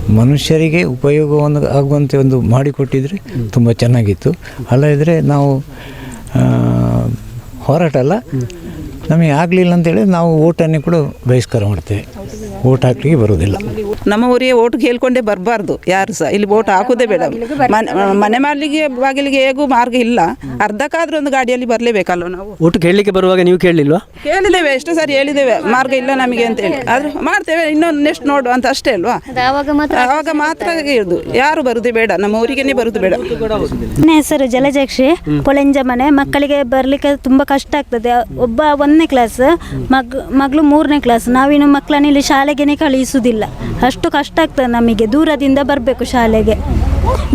ಮನುಷ್ಯರಿಗೆ ಉಪಯೋಗವನ್ನು ಆಗುವಂತೆ ಒಂದು ಮಾಡಿಕೊಟ್ಟಿದ್ರೆ ತುಂಬ ಚೆನ್ನಾಗಿತ್ತು. ಅಲ್ಲದಿದ್ದರೆ ನಾವು ಹೋರಾಟ ಅಲ್ಲ, ನಮಗೆ ಆಗಲಿಲ್ಲ ಅಂತೇಳಿ ನಾವು ಓಟನ್ನೇ ಕೂಡ ಬಹಿಷ್ಕಾರ ಮಾಡ್ತೇವೆ. ಓಟ್ ಹಾಕಲಿಕ್ಕೆ ಬರೋದಿಲ್ಲ ನಮ್ಮ ಊರಿಗೆ ಓಟ್ ಕೇಳ್ಕೊಂಡೇ ಬರಬಾರ್ದು ಯಾರು ಸಹ. ಇಲ್ಲಿ ಓಟ್ ಹಾಕೋದೇ ಬೇಡ. ಮನೆ ಮನೆ ಮಾಡಲಿಕ್ಕೆ ಬಾಗಿಲಿಗೆ ಹೇಗೂ ಮಾರ್ಗ ಇಲ್ಲ. ಅರ್ಧಕ್ಕಾದ್ರೂ ಒಂದು ಗಾಡಿಯಲ್ಲಿ ಬರಲೇಬೇಕಲ್ವ ನಾವು? ಓಟು ಕೇಳಲಿಕ್ಕೆ ಬರುವಾಗ ನೀವು ಕೇಳಲಿಲ್ವಾ? ಕೇಳಿದ್ದೇವೆ ಎಷ್ಟು ಸರಿ ಹೇಳಿದ್ದೇವೆ. ಮಾರ್ಗ ಇಲ್ಲ ನಮಗೆ ಅಂತ ಹೇಳಿ. ಆದ್ರೆ ಮಾಡ್ತೇವೆ ಇನ್ನೊಂದು ನೆಕ್ಸ್ಟ್ ನೋಡು ಅಂತ ಅಷ್ಟೇ ಅಲ್ವಾ? ಆವಾಗ ಮಾತ್ರ ಇರುದು. ಯಾರು ಬರುದೇ ಬೇಡ ನಮ್ಮ ಊರಿಗೇನೆ ಬರುದು ಬೇಡ. ನನ್ನ ಹೆಸರು ಜಲಜಕ್ಷಿ. ಕೊಳೆಂಜ ಮನೆ. ಮಕ್ಕಳಿಗೆ ಬರಲಿಕ್ಕೆ ತುಂಬ ಕಷ್ಟ ಆಗ್ತದೆ. ಒಬ್ಬ ಒಂದನೇ ಕ್ಲಾಸ್ ಮಗ್ ಮಗಳು ಮೂರನೇ ಕ್ಲಾಸ್ ನಾವಿನ್ನು ಮಕ್ಕಳನ್ನ ಇಲ್ಲಿ ಶಾಲೆಗೇನೆ ಕಳುಹಿಸುವುದಿಲ್ಲ ಅಷ್ಟು ಕಷ್ಟ ಆಗ್ತದೆ ನಮಗೆ, ದೂರದಿಂದ ಬರಬೇಕು ಶಾಲೆಗೆ.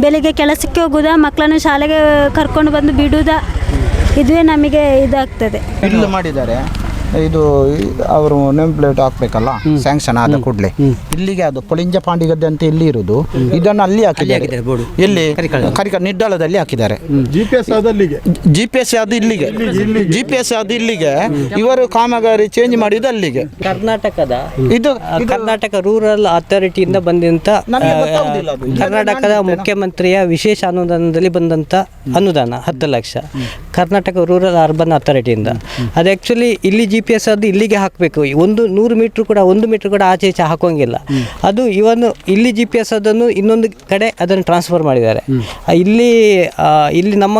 ಬೆಳಿಗ್ಗೆ ಕೆಲಸಕ್ಕೆ ಹೋಗೋದಾ, ಮಕ್ಕಳನ್ನು ಶಾಲೆಗೆ ಕರ್ಕೊಂಡು ಬಂದು ಬಿಡುವುದಾ ಇದುವೇ ನಮಗೆ ಇದಾಗ್ತದೆ. ಮಾಡಿದ್ದಾರೆ? ಇದು ಅವರು ನೇಮ್ ಪ್ಲೇಟ್ ಹಾಕ್ಬೇಕಲ್ಲ ಸ್ಯಾಂಕ್ಷನ್ ಆದ ಕೂಡಲೇ. ಇಲ್ಲಿಗೆ ಅದು ಪುಳಿಂಜ ಪಾಂಡಿಗದ್ದೆ ಅಂತ ಇಲ್ಲಿ ಇರುದು. ಇದನ್ನು ಅಲ್ಲಿ ಹಾಕಿದ್ದಾರೆ. ಇಲ್ಲಿ ಕರಿಕ ನಿಡ್ಡಾಳದಲ್ಲಿ ಹಾಕಿದ್ದಾರೆ. ಜಿ ಪಿ ಎಸ್ ಅದು ಇಲ್ಲಿಗೆ. ಜಿ ಪಿ ಎಸ್ ಅದು ಇಲ್ಲಿಗೆ. ಇವರು ಕಾಮಗಾರಿ ಚೇಂಜ್ ಮಾಡಿದ ಅಲ್ಲಿಗೆ. ಕರ್ನಾಟಕದ? ಇದು ಕರ್ನಾಟಕ ರೂರಲ್ ಅಥಾರಿಟಿಯಿಂದ ಬಂದಂತ ನನಗೆ ಆ, ಅದು. ಕರ್ನಾಟಕದ ಮುಖ್ಯಮಂತ್ರಿಯ ವಿಶೇಷ ಅನುದಾನದಲ್ಲಿ ಬಂದಂತ ಅನುದಾನ ಹತ್ತು ಲಕ್ಷ. ಕರ್ನಾಟಕ ರೂರಲ್ ಅರ್ಬನ್ ಅಥಾರಿಟಿಯಿಂದ ಅದು ಆಕ್ಚುಲಿ ಇಲ್ಲಿ ಜಿ ಪಿ ಎಸ್ ಅದು ಇಲ್ಲಿಗೆ ಹಾಕಬೇಕು. ಒಂದು ನೂರು ಮೀಟ್ರ್ ಕೂಡ ಒಂದು ಮೀಟ್ರ್ ಕೂಡ ಆಚೆ ಈಚೆ ಹಾಕೋಂಗಿಲ್ಲ. ಅದು ಇವನು ಇಲ್ಲಿ ಜಿ ಪಿ ಎಸ್ ಅದನ್ನು ಇನ್ನೊಂದು ಕಡೆ ಅದನ್ನು ಟ್ರಾನ್ಸ್ಫರ್ ಮಾಡಿದ್ದಾರೆ. ಇಲ್ಲಿ ಇಲ್ಲಿ ನಮ್ಮ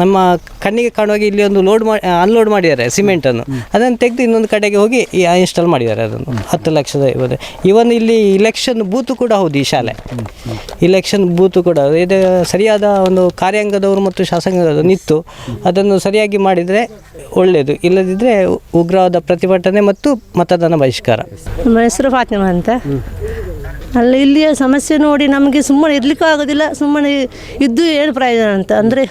ನಮ್ಮ ಕಣ್ಣಿಗೆ ಕಾಣುವಾಗ ಇಲ್ಲಿ ಒಂದು ಲೋಡ್ ಮಾಡಿ ಅನ್ಲೋಡ್ ಮಾಡಿದ್ದಾರೆ ಸಿಮೆಂಟನ್ನು ಅದನ್ನು ತೆಗೆದು ಇನ್ನೊಂದು ಕಡೆಗೆ ಹೋಗಿ ಇನ್ಸ್ಟಾಲ್ ಮಾಡಿದ್ದಾರೆ ಅದನ್ನು. ಹತ್ತು ಲಕ್ಷದ ಇವತ್ತು ಇವನ್ ಇಲ್ಲಿ ಇಲೆಕ್ಷನ್ ಬೂತು ಕೂಡ ಹೌದು ಈ ಶಾಲೆ. ಇಲೆಕ್ಷನ್ ಬೂತು ಕೂಡ ಇದು ಸರಿಯಾದ ಒಂದು ಕಾರ್ಯಾಂಗದವರು ಮತ್ತು ಶಾಸಕಾಂಗದವರು ನಿಂತು ಅದನ್ನು ಸರಿಯಾಗಿ ಮಾಡಿದರೆ ಒಳ್ಳೆಯದು ಇಲ್ಲದಿದ್ದರೆ ಉಗ್ರವಾದ ಪ್ರತಿಭಟನೆ ಮತ್ತು ಮತದಾನ ಬಹಿಷ್ಕಾರ. ನಮ್ಮ ಹೆಸರು ಫಾತಿಮಾ ಅಂತ. ಅಲ್ಲ ಇಲ್ಲಿಯ ಸಮಸ್ಯೆ ನೋಡಿ ನಮಗೆ ಸುಮ್ಮನೆ ಇರ್ಲಿಕ್ಕೂ ಆಗೋದಿಲ್ಲ, ಸುಮ್ಮನೆ ಇದ್ದು ಏನು ಪ್ರಯೋಜನ ಅಂತ. ಅಂದರೆ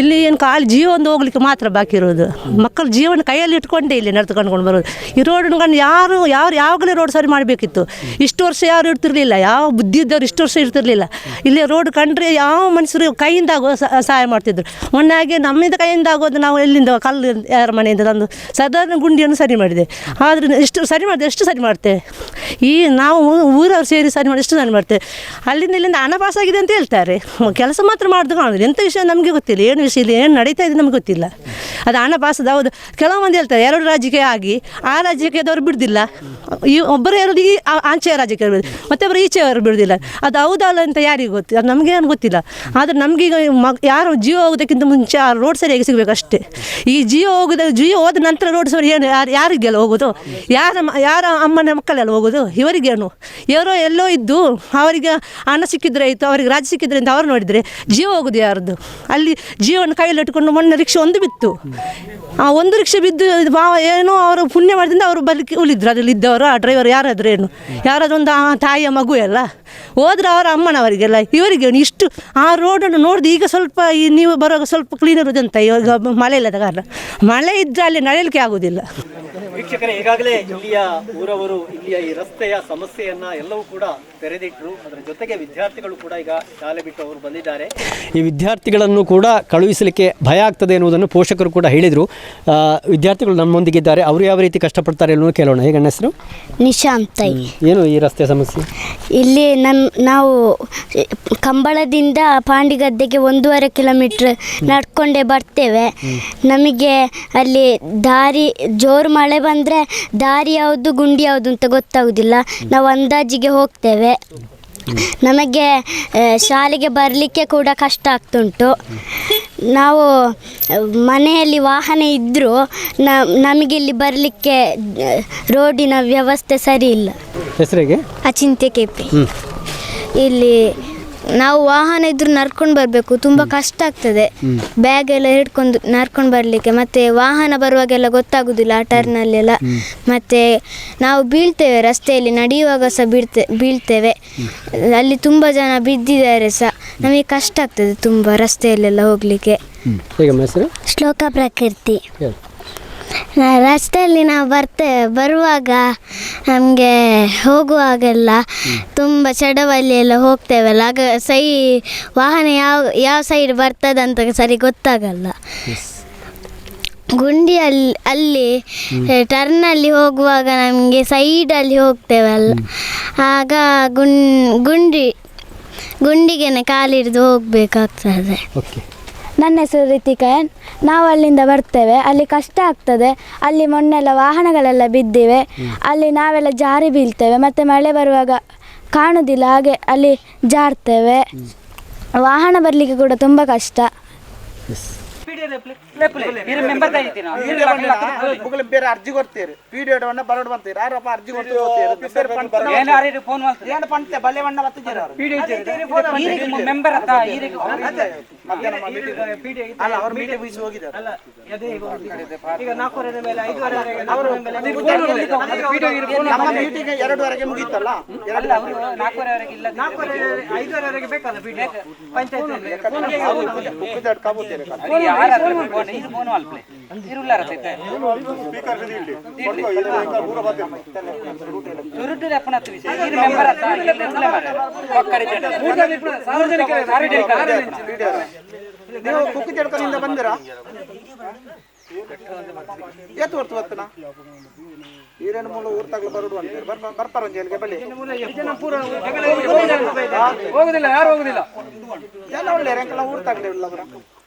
ಇಲ್ಲಿ ಏನು ಕಾಲು ಜೀವ ಒಂದು ಹೋಗ್ಲಿಕ್ಕೆ ಮಾತ್ರ ಬಾಕಿ ಇರೋದು. ಮಕ್ಕಳ ಜೀವನ ಕೈಯಲ್ಲಿ ಇಟ್ಕೊಂಡೇ ಇಲ್ಲಿ ನಡೆದುಕೊಂಡು ಬರೋದು. ಈ ರೋಡ್ ಯಾರು ಯಾರು ಯಾವಾಗಲೇ ರೋಡ್ ಸರಿ ಮಾಡಬೇಕಿತ್ತು. ಇಷ್ಟು ವರ್ಷ ಯಾರು ಇರ್ತಿರ್ಲಿಲ್ಲ, ಯಾವ ಬುದ್ಧಿ ಇದ್ದವ್ರು ಇಷ್ಟು ವರ್ಷ ಇರ್ತಿರ್ಲಿಲ್ಲ. ಇಲ್ಲಿ ರೋಡ್ ಕಂಡ್ರೆ ಯಾವ ಮನುಷ್ಯರು ಕೈಯಿಂದ ಆಗೋ ಸಹಾಯ ಮಾಡ್ತಿದ್ರು. ಮೊನ್ನೆ ಹಾಗೆ ನಮ್ಮಿಂದ ಕೈಯಿಂದ ಆಗೋದು ನಾವು ಎಲ್ಲಿಂದ, ಕಲ್ಲು ಯಾರ ಮನೆಯಿಂದ ತಂದು ಸಾಧಾರಣ ಗುಂಡಿಯನ್ನು ಸರಿ ಮಾಡಿದೆ. ಆದರೆ ಎಷ್ಟು ಸರಿ ಮಾಡಿದೆ, ಎಷ್ಟು ಸರಿ ಮಾಡ್ತೇವೆ ಈ ನಾವು ಊರವ್ರು ಸೇರಿ ಸರಿ ಮಾಡಿ ಎಷ್ಟು ನಾನು ಮಾಡ್ತೇವೆ ಅಲ್ಲಿಂದ ಇಲ್ಲಿಂದ ಹಣ ಪಾಸ್ ಆಗಿದೆ ಅಂತ ಹೇಳ್ತಾರೆ. ಕೆಲಸ ಮಾತ್ರ ಮಾಡೋದು ಕಾಣೋದು ಎಂಥ ವಿಷಯ ನಮಗೆ ಗೊತ್ತಿಲ್ಲ. ಏನು ವಿಷಯ ಇಲ್ಲ, ಏನು ನಡೀತಾ ಇದೆ ನಮಗೆ ಗೊತ್ತಿಲ್ಲ. ಅದು ಹಣ ಪಾಸದ ಹೌದು. ಕೆಲವು ಹೇಳ್ತಾರೆ, ಎರಡು ರಾಜ್ಯಕ್ಕೆ ಆಗಿ, ಆ ರಾಜ್ಯಕ್ಕೆ ಬಿಡುದಿಲ್ಲ. ಈ ಒಬ್ಬರು ಎರಡು ಈ ಆಂಚೆಯ ರಾಜ್ಯಕ್ಕೆ ಮತ್ತೆ ಮತ್ತೊಬ್ಬರು ಈಚೆಯವರು ಬಿಡುದಿಲ್ಲ. ಅದು ಹೌದಲ್ಲ ಅಂತ ಯಾರಿಗೆ ಗೊತ್ತು, ಅದು ನಮಗೆ ಏನು ಗೊತ್ತಿಲ್ಲ. ಆದರೆ ನಮಗೀಗ ಮಗ, ಯಾರು ಜೀವ ಹೋಗೋದಕ್ಕಿಂತ ಮುಂಚೆ ಆ ರೋಡ್ ಸರಿಯಾಗಿ ಸಿಗಬೇಕು ಅಷ್ಟೇ. ಈ ಜೀವ ಹೋಗೋದ ಜೀವ ಹೋದ ನಂತರ ರೋಡ್ ಸರಿ ಏನು, ಯಾರು, ಯಾರಿಗೆಲ್ಲ ಹೋಗೋದು? ಯಾರ ಯಾರ ಅಮ್ಮನ ಮಕ್ಕಳೆಲ್ಲ ಹೋಗೋದು? ಇವರಿಗೇನು? ಯಾರೋ ಎಲ್ಲೋ ಇದ್ದು ಅವರಿಗೆ ಹಣ ಸಿಕ್ಕಿದ್ರೆ ಆಯಿತು, ಅವರಿಗೆ ರಾಜ್ಯ ಸಿಕ್ಕಿದ್ರೆ ಅಂತ ಅವ್ರು ನೋಡಿದರೆ ಜೀವ ಹೋಗೋದು ಯಾರ್ದು? ಅಲ್ಲಿ ಜೀವನ ಕೈಯಲ್ಲಿ ಇಟ್ಟುಕೊಂಡು ಮೊನ್ನೆ ರಿಕ್ಷೆ ಒಂದು ಬಿತ್ತು. ಆ ಒಂದು ರಿಕ್ಷೆ ಬಿದ್ದು ಬಾ, ಏನೋ ಅವರು ಪುಣ್ಯ ಮಾಡಿದಿಂದ ಅವರು ಬಲಿಕ್ಕೆ ಉಳಿದ್ರು. ಅದರಲ್ಲಿ ಇದ್ದವರು, ಆ ಡ್ರೈವರ್ ಯಾರಾದರೂ ಏನು? ಯಾರಾದರೂ ಒಂದು ತಾಯಿಯ ಮಗು ಎಲ್ಲ ಹೋದ್ರೆ ಅವರ ಅಮ್ಮನವರಿಗೆಲ್ಲ ಇವರಿಗೆ ಇಷ್ಟು ಆ ರೋಡನ್ನು ನೋಡಿದ ಈಗ ಸ್ವಲ್ಪ ಈ ನೀವು ಬರುವಾಗ ಸ್ವಲ್ಪ ಕ್ಲೀನ್ ಇರೋದಂತ ಇವಾಗ ಮಳೆ ಇಲ್ಲದ ಕಾರಣ. ಮಳೆ ಇದ್ದರೆ ಅಲ್ಲಿ ನಡೆಯಲಿಕ್ಕೆ ಆಗೋದಿಲ್ಲ. ವೀಕ್ಷಕರೇ ಈಗಾಗಲೇ ಇಲ್ಲಿಯ ಊರವರು ಇಲ್ಲಿಯ ಈ ರಸ್ತೆಯ ಸಮಸ್ಯೆಯನ್ನ ಎಲ್ಲವೂ ಕೂಡ ತೆರೆದಿಟ್ಟರು ಅದರ ಜೊತೆಗೆ ವಿದ್ಯಾರ್ಥಿಗಳು ಕೂಡ ಈಗ ಶಾಲೆ ಬಿಟ್ಟು ಅವರು ಬಂದಿದ್ದಾರೆ. ಈ ವಿದ್ಯಾರ್ಥಿಗಳನ್ನು ಕೂಡ ಕಳುಹಿಸಲಿಕ್ಕೆ ಭಯ ಆಗ್ತದೆ ಎನ್ನುವುದನ್ನು ಪೋಷಕರು ಕೂಡ ಹೇಳಿದರು. ಆ, ವಿದ್ಯಾರ್ಥಿಗಳು ನಮ್ಮೊಂದಿಗಿದ್ದಾರೆ. ಅವರು ಯಾವ ರೀತಿ ಕಷ್ಟಪಡ್ತಾರೆ ಅನ್ನೋದು ಕೇಳೋಣ. ಹೇಗೆ ಹೆಸರು? ನಿಶಾಂತ್ ಏನು ಈ ರಸ್ತೆ ಸಮಸ್ಯೆ? ಇಲ್ಲಿ ನನ್, ನಾವು ಕಂಬಳದಿಂದ ಪಾಂಡಿಗದ್ದೆಗೆ ಒಂದೂವರೆ ಕಿಲೋಮೀಟ್ರ್ ನಡ್ಕೊಂಡೇ ಬರ್ತೇವೆ. ನಮಗೆ ಅಲ್ಲಿ ದಾರಿ, ಜೋರು ಮಳೆ ಬಂದರೆ ದಾರಿ ಯಾವುದು, ಗುಂಡಿ ಯಾವುದು ಅಂತ ಗೊತ್ತಾಗೋದಿಲ್ಲ. ನಾವು ಅಂದಾಜಿಗೆ ಹೋಗ್ತೇವೆ. ನಮಗೆ ಶಾಲೆಗೆ ಬರಲಿಕ್ಕೆ ಕೂಡ ಕಷ್ಟ ಆಗ್ತುಂಟು. ನಾವು ಮನೆಯಲ್ಲಿ ವಾಹನ ಇದ್ದರೂ ನಮಗೆ ಇಲ್ಲಿ ಬರಲಿಕ್ಕೆ ರೋಡಿನ ವ್ಯವಸ್ಥೆ ಸರಿ ಇಲ್ಲ. ಹೆಸರಿಗೆ? ಅಚಿಂತ್ಯ ಕೆಪಿ ಇಲ್ಲಿ ನಾವು ವಾಹನ ಇದ್ರೂ ನಡ್ಕೊಂಡು ಬರಬೇಕು. ತುಂಬ ಕಷ್ಟ ಆಗ್ತದೆ. ಬ್ಯಾಗ್ ಎಲ್ಲ ಹಿಡ್ಕೊಂಡು ನಡ್ಕೊಂಡು ಬರಲಿಕ್ಕೆ. ಮತ್ತೆ ವಾಹನ ಬರುವಾಗೆಲ್ಲ ಗೊತ್ತಾಗುದಿಲ್ಲ ಆ ಟರ್ನಲ್ಲೆಲ್ಲ ಮತ್ತೆ ನಾವು ಬೀಳ್ತೇವೆ ರಸ್ತೆಯಲ್ಲಿ ನಡೆಯುವಾಗ ಸಹ ಬೀಳ್ತೆ ಬೀಳ್ತೇವೆ. ಅಲ್ಲಿ ತುಂಬ ಜನ ಬಿದ್ದಿದ್ದಾರೆ ಸಹ. ನಮಗೆ ಕಷ್ಟ ಆಗ್ತದೆ ತುಂಬ ರಸ್ತೆಯಲ್ಲೆಲ್ಲ ಹೋಗಲಿಕ್ಕೆ. ಶ್ಲೋಕ ಪ್ರಕೃತಿ. ರಸ್ತೆಯಲ್ಲಿ ನಾವು ಬರ್ತೇವೆ ಬರುವಾಗ ನಮಗೆ ಹೋಗುವಾಗೆಲ್ಲ ತುಂಬ ಚಡವಲ್ಲಿ ಎಲ್ಲ ಹೋಗ್ತೇವಲ್ಲ. ಆಗ ಸೈ ವಾಹನ ಯಾವ ಯಾವ ಸೈಡ್ ಬರ್ತದಂತ ಸರಿ ಗೊತ್ತಾಗಲ್ಲ. ಗುಂಡಿಯಲ್ಲಿ ಅಲ್ಲಿ ಟರ್ನಲ್ಲಿ ಹೋಗುವಾಗ ನಮಗೆ ಸೈಡಲ್ಲಿ ಹೋಗ್ತೇವಲ್ಲ. ಆಗ ಗುಂಡಿ ಗುಂಡಿಗೆನೆ ಕಾಲಿಡಿದು ಹೋಗಬೇಕಾಗ್ತದೆ. ಓಕೆ ನನ್ನ ಹೆಸರು ರಿತಿಕಯನ್ ನಾವು ಅಲ್ಲಿಂದ ಬರ್ತೇವೆ. ಅಲ್ಲಿ ಕಷ್ಟ ಆಗ್ತದೆ. ಅಲ್ಲಿ ಮೊನ್ನೆಲ್ಲ ವಾಹನಗಳೆಲ್ಲ ಬಿದ್ದಿವೆ. ಅಲ್ಲಿ ನಾವೆಲ್ಲ ಜಾರಿ ಬೀಳ್ತೇವೆ. ಮತ್ತು ಮಳೆ ಬರುವಾಗ ಕಾಣುವುದಿಲ್ಲ ಹಾಗೆ ಅಲ್ಲಿ ಜಾರ್ತೇವೆ. ವಾಹನ ಬರಲಿಕ್ಕೆ ಕೂಡ ತುಂಬ ಕಷ್ಟ. ಬೇರೆ ಅರ್ಜಿ ಕೊಡ್ತೀರಿ. ಪಿಡಿಒ ವನ್ನ ಬರೋಡ್ ಬಂತೀರಿ. ಯಾರಪ್ಪ ಅರ್ಜಿ ಕೊಡ್ತೀರಿ ಏನು ಪಂತೆ ಬಲ್ಲೆ ಬಣ್ಣ ಬತ್ತಿದ್ದೀರ ಮೆಂಬರ್ ಅಲ್ಲ ಅವ್ರ ಮೀಟಿಂಗ್ ಮುಗಿಸಿ ಹೋಗಿದ್ದಾರೆ. ನಮ್ಮ ಮೀಟಿಂಗ್ ಎರಡುವರೆಗೆ ಮುಗೀತಲ್ಲ? ಉಪ್ಪಿದಟ್ಟು ಕಬೂತೀರಿ ನೀವು ಕುಕ್ಕಿ ಬಂದಿರಾ? ಎತ್ತು ಹೊರ್ತು ಬರ್ತನ ಈರೇನು ಮೂಲ ಊರ್ ತಗ್ಲು ಬರುಡು ಅಂತ ಬರ್ತಾರ ಒಂದು ಜೈಲಿಗೆ ಹೋಗುದಿಲ್ಲ ಯಾರು ಹೋಗುದಿಲ್ಲ. ಎಲ್ಲ ಒಳ್ಳೆ ರೆಂಕಲ ಊರ್ ತಗ್ಲಿ ಇಲ್ಲ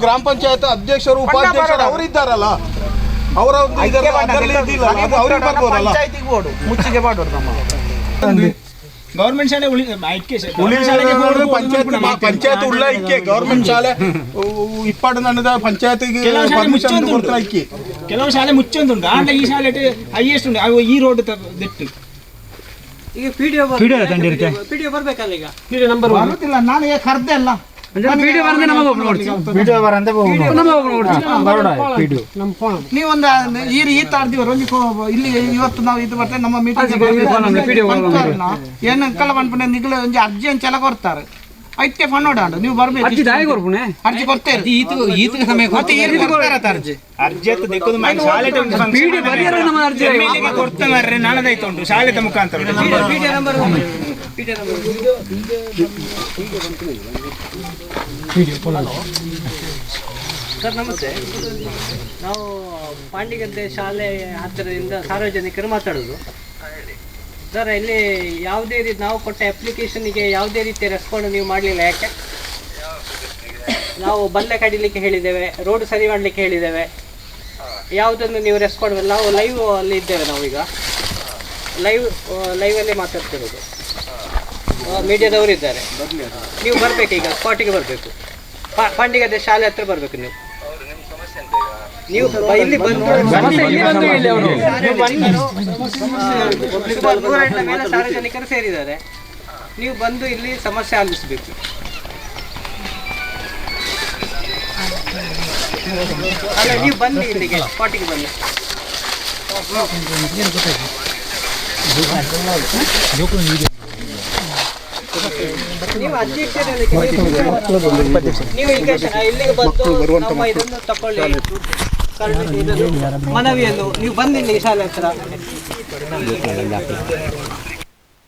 ಗ್ರಾಮ ಪಂಚಾಯತ್ ಅಧ್ಯಕ್ಷರು ಉಪಾಧ್ಯಕ್ಷರು ಅವರು ಇದ್ದಾರಲ್ಲ ಅವರ ಒಂದು ಇದರ ಅದರಲ್ಲಿ ಇದಿಲ್ಲ, ಅದು ಅವ್ರಿಗೆ ಬರ್ಬೋದಲ್ಲ? ಪಂಚಾಯತಿಗೆ ಓಡು ಮುಚ್ಚಿಗೆ ನಮ್ಮ ಗೌರ್ಮೆಂಟ್ ಶಾಲೆ ಪಂಚಾಯತ್ ಪಂಚಾಯತ್ ಉಳ್ಳ ಇಕ್ಕೆ ಗೌರ್ಮೆಂಟ್ ಶಾಲೆ ಇಪ್ಪಾಡ ನನ್ನದ ಪಂಚಾಯತಿಗೆ ಕೆಲವು ಶಾಲೆ ಪರ್ಮಿಷನ್ ಮುಚ್ಚೊಂದು ಕೊಡ್ತಾರೆ ಇಕ್ಕಿ ಕೆಲವು ಶಾಲೆ ಮುಚ್ಚೊಂದುಂಟು ಆಂಡ ಈ ಶಾಲೆ ಹೈಯೆಸ್ಟ್ ಉಂಟು. ಅವು ಈ ರೋಡ್ ದಿಟ್ಟು. ಈಗ ವಿಡಿಯೋ ವಿಡಿಯೋ ನಂಬರ್ ಬರುತ್ತಿಲ್ಲ ನಾನು ಈಗ ಕರ್ದೆ ಅಲ್ಲ. ನೀವೊಂದು ಈ ಈ ತಾಡ್ದಿವರು ಒಂಜಿ ಇಲ್ಲಿ ಇವತ್ತು ನಾವು ಇದು ಬರ್ತೇವೆ ನಮ್ಮ ಮೀಟಿಂಗ್ ಏನು ಕಳ್ಳ ಬಂದ್ಬಿಟ್ಟೆ ನಿಗಲು ಒಂಜಿ ಅರ್ಜಿ ಅಂತ ಎಲ್ಲ ಕೊಡ್ತಾರೆ. ಐತೆ ಫಂಡ್ ನೋಡಾಂಡು ನೀವು ಬರ್ಬೇಕು ಅರ್ಜಿ ಕೊಡ್ತೇವೆ ಮತ್ತೆ ಏನು ಕೊಡ್ತಾರ ಅಂತ ಅರ್ಜಿ ಅರ್ಜಿ ಅಂತ ದಿಕ್ಕದು ಮಾಡಿ ಶಾಲೆ ಕೊಡ್ತೇವೆ ಮಾರ್ರೆ, ನಾಳೆದಾಯ್ತು ಉಂಟು. ಶಾಲೆದ ಮುಖಾಂತರ ಸರ್ ನಮಸ್ತೆ. ನಾವು ಪಾಂಡಿಗದ್ದೆ ಶಾಲೆ ಹತ್ತಿರದಿಂದ ಸಾರ್ವಜನಿಕರು ಮಾತಾಡೋದು. ಸರ್, ಇಲ್ಲಿ ಯಾವುದೇ ರೀತಿ ನಾವು ಕೊಟ್ಟ ಅಪ್ಲಿಕೇಶನ್ಗೆ ಯಾವುದೇ ರೀತಿ ರೆಸ್ಪಾಂಡ್ ನೀವು ಮಾಡಲಿಲ್ಲ, ಯಾಕೆ? ನಾವು ಬಲ್ಲೆ ಕಡಿಲಿಕ್ಕೆ ಹೇಳಿದ್ದೇವೆ ರೋಡ್ ಸರಿ ಮಾಡಲಿಕ್ಕೆ ಹೇಳಿದ್ದೇವೆ. ಯಾವುದನ್ನು ನೀವು ರೆಸ್ಪಾಂಡ್ ನಾವು ಲೈವ್ ಅಲ್ಲಿ ಇದ್ದೇವೆ ನಾವೀಗ ಲೈವ್ ಲೈವಲ್ಲೇ ಮಾತಾಡ್ತಿರೋದು. ಮೀಡಿಯಾದವರು ಇದ್ದಾರೆ. ನೀವು ಬರಬೇಕು ಈಗ ಸ್ಪಾಟಿಗೆ ಬರಬೇಕು. ಪಾಂಡಿಗದ್ದೆ ಶಾಲೆ ಹತ್ರ ಬರಬೇಕು ನೀವು. ನೀವು ಇಲ್ಲಿ ಬಂದು ಮೇಲೆ ಸಾರ್ವಜನಿಕರು ಸೇರಿದ್ದಾರೆ. ನೀವು ಬಂದು ಇಲ್ಲಿ ಸಮಸ್ಯೆ ಆಲಿಸಬೇಕು. ಅಲ್ಲ ನೀವು ಬನ್ನಿ ಇಲ್ಲಿಗೆ ಸ್ಪಾಟಿಗೆ ಬನ್ನಿ. ನೀವು ಅಧ್ಯಕ್ಷರಲ್ಲಿ ನೀವು ಈಗ ಇಲ್ಲಿಗೆ ಬಂದು ನಮ್ಮ ಇದನ್ನು ಇದನ್ನು ಮನವಿಯನ್ನು ನೀವು ಬನ್ನಿ ಈ ಶಾಲೆ ಹತ್ರ.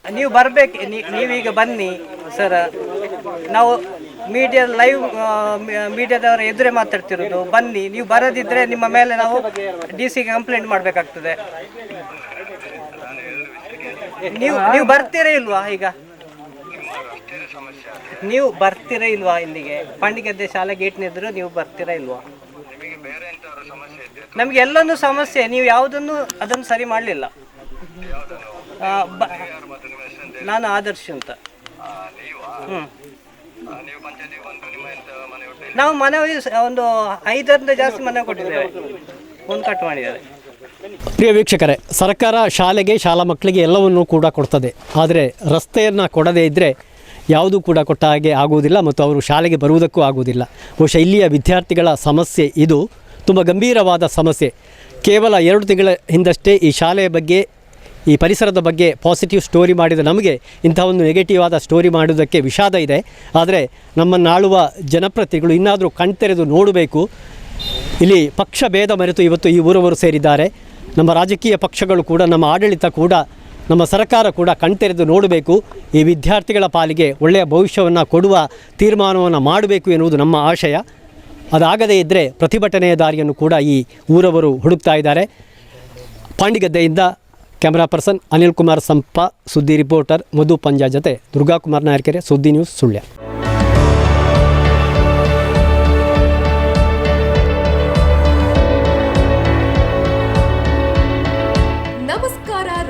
ನೀವು ಬರ್ಬೇಕು ನೀವೀಗ ಬನ್ನಿ, ಸರ್. ನಾವು ಮೀಡಿಯಾ ಲೈವ್ ಮೀಡಿಯಾದವರ ಎದುರೇ ಮಾತಾಡ್ತಿರೋದು. ಬನ್ನಿ, ನೀವು ಬರದಿದ್ರೆ ನಿಮ್ಮ ಮೇಲೆ ನಾವು ಡಿ ಸಿಗೆ ಕಂಪ್ಲೇಂಟ್ ಮಾಡಬೇಕಾಗ್ತದೆ. ನೀವು ನೀವು ಬರ್ತೀರಾ ಇಲ್ವಾ ಈಗ? ನೀವು ಬರ್ತೀರಾ ಇಲ್ವಾ ಇಲ್ಲಿಗೆ? ಪಾಂಡಿಗದ್ದೆ ಶಾಲೆ ಗೇಟ್ನ ಎದುರು ನೀವು ಬರ್ತೀರಾ ಇಲ್ವಾ? ನಮ್ಗೆ ಎಲ್ಲೊಂದು ಸಮಸ್ಯೆ, ನೀವು ಯಾವುದನ್ನು ಅದನ್ನು ಸರಿ ಮಾಡಲಿಲ್ಲ. ನಾನು ಆದರ್ಶ್ ಅಂತ. ಹ್ಞೂ ನಾವು ಮನೆ ಒಂದು ಐದರಿಂದ ಜಾಸ್ತಿ ಮನೆ ಕೊಟ್ಟಿದ್ದೇವೆ. ಒಂದು ಕಟ್ ಮಾಡಿದ್ದಾರೆ. ಪ್ರಿಯ ವೀಕ್ಷಕರೇ, ಸರ್ಕಾರ ಶಾಲೆಗೆ, ಶಾಲಾ ಮಕ್ಕಳಿಗೆ ಎಲ್ಲವನ್ನೂ ಕೂಡ ಕೊಡ್ತದೆ. ಆದರೆ ರಸ್ತೆಯನ್ನು ಕೊಡದೇ ಇದ್ದರೆ ಯಾವುದೂ ಕೂಡ ಕೊಟ್ಟ ಹಾಗೆ ಆಗುವುದಿಲ್ಲ ಮತ್ತು ಅವರು ಶಾಲೆಗೆ ಬರುವುದಕ್ಕೂ ಆಗುವುದಿಲ್ಲ. ಬಹುಶಃ ಇಲ್ಲಿಯ ವಿದ್ಯಾರ್ಥಿಗಳ ಸಮಸ್ಯೆ ಇದು. ತುಂಬ ಗಂಭೀರವಾದ ಸಮಸ್ಯೆ. ಕೇವಲ ಎರಡು ತಿಂಗಳ ಹಿಂದಷ್ಟೇ ಈ ಶಾಲೆಯ ಬಗ್ಗೆ, ಈ ಪರಿಸರದ ಬಗ್ಗೆ ಪಾಸಿಟಿವ್ ಸ್ಟೋರಿ ಮಾಡಿದ ನಮಗೆ ಇಂಥ ಒಂದು ನೆಗೆಟಿವ್ ಆದ ಸ್ಟೋರಿ ಮಾಡುವುದಕ್ಕೆ ವಿಷಾದ ಇದೆ. ಆದರೆ ನಮ್ಮನ್ನಾಳುವ ಜನಪ್ರತಿಗಳು ಇನ್ನಾದರೂ ಕಣ್ತೆರೆದು ನೋಡಬೇಕು. ಇಲ್ಲಿ ಪಕ್ಷ ಭೇದ ಮರೆತು ಇವತ್ತು ಈ ಊರವರು ಸೇರಿದ್ದಾರೆ. ನಮ್ಮ ರಾಜಕೀಯ ಪಕ್ಷಗಳು ಕೂಡ, ನಮ್ಮ ಆಡಳಿತ ಕೂಡ, ನಮ್ಮ ಸರ್ಕಾರ ಕೂಡ ಕಣ್ತೆರೆದು ನೋಡಬೇಕು. ಈ ವಿದ್ಯಾರ್ಥಿಗಳ ಪಾಲಿಗೆ ಒಳ್ಳೆಯ ಭವಿಷ್ಯವನ್ನು ಕೊಡುವ ತೀರ್ಮಾನವನ್ನು ಮಾಡಬೇಕು ಎನ್ನುವುದು ನಮ್ಮ ಆಶಯ. ಅದಾಗದೇ ಇದ್ದರೆ ಪ್ರತಿಭಟನೆಯ ದಾರಿಯನ್ನು ಕೂಡ ಈ ಊರವರು ಹುಡುಕ್ತಾ ಇದ್ದಾರೆ. ಪಾಂಡಿಗದ್ದೆಯಿಂದ ಕ್ಯಾಮರಾ ಪರ್ಸನ್ ಅನಿಲ್ ಕುಮಾರ್ ಸಂಪ, ಸುದ್ದಿ ರಿಪೋರ್ಟರ್ ಮಧು ಪಂಜಾ ಜೊತೆ ದುರ್ಗಾಕುಮಾರ್ ನಾಯರ್ಕೆರೆ, ಸುದ್ದಿ ನ್ಯೂಸ್ ಸುಳ್ಯ.